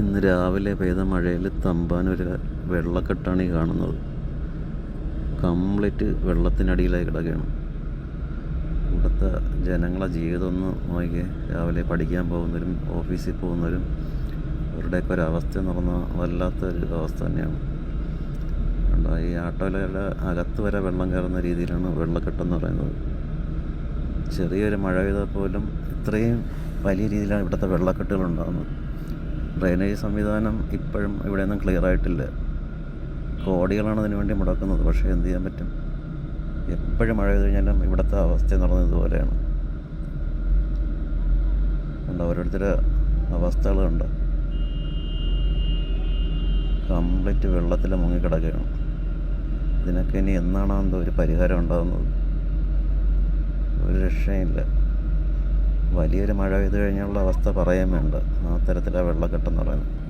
ഇന്ന് രാവിലെ പെയ്ത മഴയിൽ ഒരു വെള്ളക്കെട്ടാണ് ഈ കാണുന്നത്. കംപ്ലീറ്റ് വെള്ളത്തിനടിയിലായി കിടക്കുകയാണ്. ഇവിടുത്തെ ജനങ്ങളെ ജീവിതം ഒന്ന് നോക്കിയേ. രാവിലെ പഠിക്കാൻ പോകുന്നവരും ഓഫീസിൽ പോകുന്നവരും അവരുടെയൊക്കെ ഒരവസ്ഥ എന്ന് പറഞ്ഞാൽ വല്ലാത്തൊരു അവസ്ഥ തന്നെയാണ്. കണ്ടോ ഈ ആട്ടോയിലെ അകത്ത് വരെ വെള്ളം കയറുന്ന രീതിയിലാണ് വെള്ളക്കെട്ടെന്ന് പറയുന്നത്. ചെറിയൊരു മഴ പെയ്താൽ പോലും ഇത്രയും വലിയ രീതിയിലാണ് ഇവിടുത്തെ വെള്ളക്കെട്ടുകൾ ഉണ്ടാകുന്നത്. ഡ്രെയിനേജ് സംവിധാനം ഇപ്പോഴും ഇവിടെയൊന്നും ക്ലിയർ ആയിട്ടില്ല. കോടികളാണ് അതിനു വേണ്ടി മുടക്കുന്നത്. പക്ഷേ എന്ത് ചെയ്യാൻ പറ്റും? എപ്പോഴും മഴ പെയ്ത് കഴിഞ്ഞാലും ഇവിടുത്തെ അവസ്ഥ ഇതുപോലെയാണ്. ഉണ്ട് ഓരോരുത്തരുടെ അവസ്ഥകളുണ്ട് കംപ്ലീറ്റ് വെള്ളത്തിൽ മുങ്ങിക്കിടക്കുകയാണ് ഇതിനൊക്കെ ഇനി എന്നാണോ എന്തോ ഒരു പരിഹാരം ഉണ്ടാകുന്നത് ഒരു രക്ഷയില്ല വലിയൊരു മഴ പെയ്തു കഴിഞ്ഞുള്ള അവസ്ഥ പറയാൻ വേണ്ട. ആ തരത്തിലാണ് വെള്ളക്കെട്ടെന്ന് പറയുന്നത്.